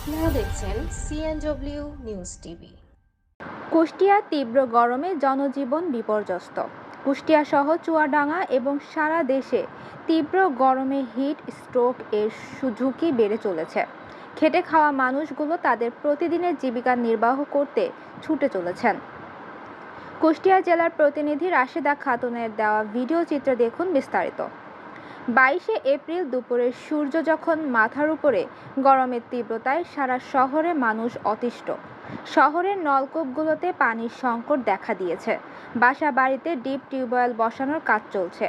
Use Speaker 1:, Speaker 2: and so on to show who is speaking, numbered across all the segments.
Speaker 1: আপনারা দেখছেন CNW news TV
Speaker 2: Kushtia তীব্র গরমে জনজীবন বিপর্যস্ত। কুষ্টিয়া সহ চুয়াডাঙ্গা এবং সারা দেশে তীব্র গরমে হিট স্ট্রোক এর সু- ঝুঁকি বেড়ে চলেছে। খেটে খাওয়া মানুষগুলো তাদের প্রতিদিনের জীবিকা নির্বাহ করতে ছুটে চলেছেন। কুষ্টিয়া জেলার প্রতিনিধি রাশেদা খাতুনের দেওয়া ভিডিও চিত্র দেখুন বিস্তারিত। বাইশে এপ্রিল দুপুরে সূর্য যখন মাথার উপরে, গরমের তীব্রতায় সারা শহরে মানুষ অতিষ্ঠ। শহরের নলকূপগুলোতে পানির সংকট দেখা দিয়েছে। বাসা বাড়িতে ডিপ টিউবওয়েল বসানোর কাজ চলছে।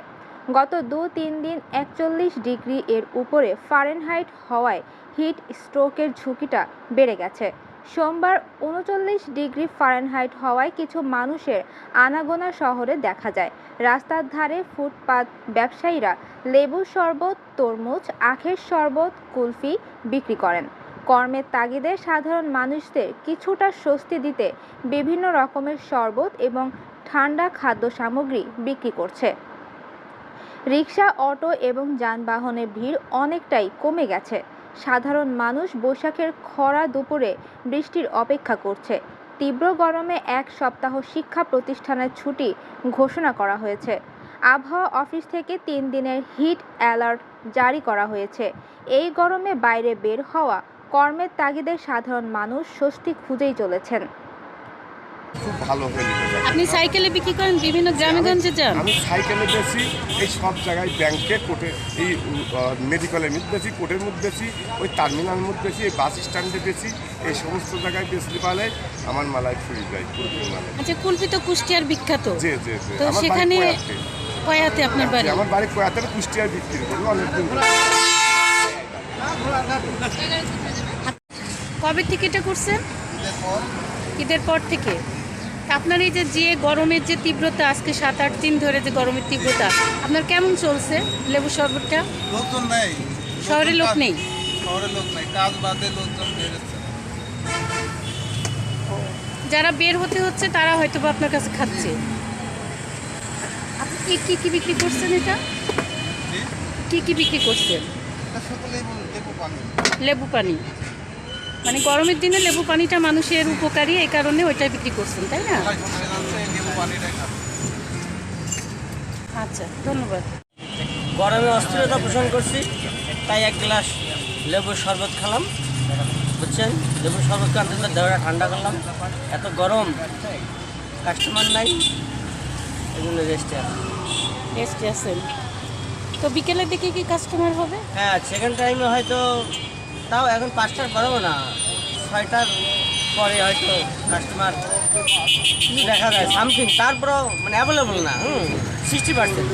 Speaker 2: গত দু তিন দিন একচল্লিশ ডিগ্রি এর উপরে ফারেনহাইট হওয়ায় হিট স্ট্রোকের ঝুঁকিটা বেড়ে গেছে। সোমবার উনচল্লিশ ডিগ্রি ফারেনহাইট হওয়ায় কিছু মানুষের আনাগোনা শহরে দেখা যায়। রাস্তার ধারে ফুটপাত ব্যবসায়ীরা লেবুর শরবত, তরমুজ, আখের শরবত, কুলফি বিক্রি করেন। কর্মের তাগিদে সাধারণ মানুষদের কিছুটা স্বস্তি দিতে বিভিন্ন রকমের শরবত এবং ঠান্ডা খাদ্য সামগ্রী বিক্রি করছে। রিক্সা অটো এবং যানবাহনের ভিড় অনেকটাই কমে গেছে। সাধারণ মানুষ বৈশাখের খরা দুপুরে বৃষ্টির অপেক্ষা করছে। তীব্র গরমে এক সপ্তাহ শিক্ষা প্রতিষ্ঠানের ছুটি ঘোষণা করা হয়েছে। আবহাওয়া অফিস থেকে তিন দিনের হিট অ্যালার্ট জারি করা হয়েছে। এই গরমে বাইরে বের হওয়া কর্মের তাগিদে সাধারণ মানুষ স্বস্তি খুঁজেই চলেছেন।
Speaker 3: খুব ভালো হয়ে পারে।
Speaker 4: আপনি সাইকেলে বিক্রি করেন বিভিন্ন গ্রামে গঞ্জে যান?
Speaker 3: আমি সাইকেলে বেশি এই সব জায়গায় ব্যাংকে কোর্টে এই মেডিকেলের মধ্যে বেশি কোর্টের মধ্যে বেশি ওই টার্মিনালের মধ্যে বেশি এই বাস স্ট্যান্ডে বেশি এই সমস্ত জায়গায় বেশি পালে আমার মালায় ফুরি যায় কুলফির মালায়।
Speaker 4: আচ্ছা কুলপি তো কুষ্টিয়ার বিখ্যাত।
Speaker 3: জি জি জি
Speaker 4: তো সেখানে
Speaker 3: কয়াতে।
Speaker 4: আপনার বাড়ি?
Speaker 3: আমার বাড়ি কোয়াতে কুষ্টিয়ার বিক্রি করি অনেকদিন ধরে।
Speaker 4: কবে থেকে এটা করছেন ঈদের পর থেকে? আপনার এই যে যে গরমের যে তীব্রতা আজকে সাত আট দিন ধরে যে গরমের তীব্রতা আপনার কেমন চলছে লেবু শরবতটা?
Speaker 5: লোকজন নেই।
Speaker 4: শহরে লোক নেই?
Speaker 5: শহরে লোক নেই। কাজ বাদে লোকজন বেরোচ্ছে
Speaker 4: যারা বের হতে হচ্ছে তারা হয়তো বা আপনার কাছে খাচ্ছে। আপনি কি কি বিক্রি করছেন এটা? কি কি বিক্রি করছেন?
Speaker 5: পানি।
Speaker 4: লেবু পানি। মানে গরমের দিনে লেবু পানিটা মানুষের উপকারী এই কারণে ওইটা বিক্রি করছেন তাই না? আচ্ছা ধন্যবাদ।
Speaker 6: গরমে অস্থিরতা পোষণ করছি তাই এক গ্লাস লেবুর শরবত খেলাম বুঝছেন? লেবুর শরবত খান দেওয়াটা ঠান্ডা করলাম। এত গরম কাস্টমার নাই এই জন্য রেস্টে
Speaker 4: রেস্টে আছেন। তো বিকেলের দিকে কি কাস্টমার হবে?
Speaker 6: হ্যাঁ সেকেন্ড টাইমে হয়তো তাও এখন পাঁচটার পরেও না। ছয়টার পরে হয়তো কাস্টমার দেখা যায় সামথিং তারপরেও মানে অ্যাভেলেবল না, হুম সিক্সটি পার্সেন্ট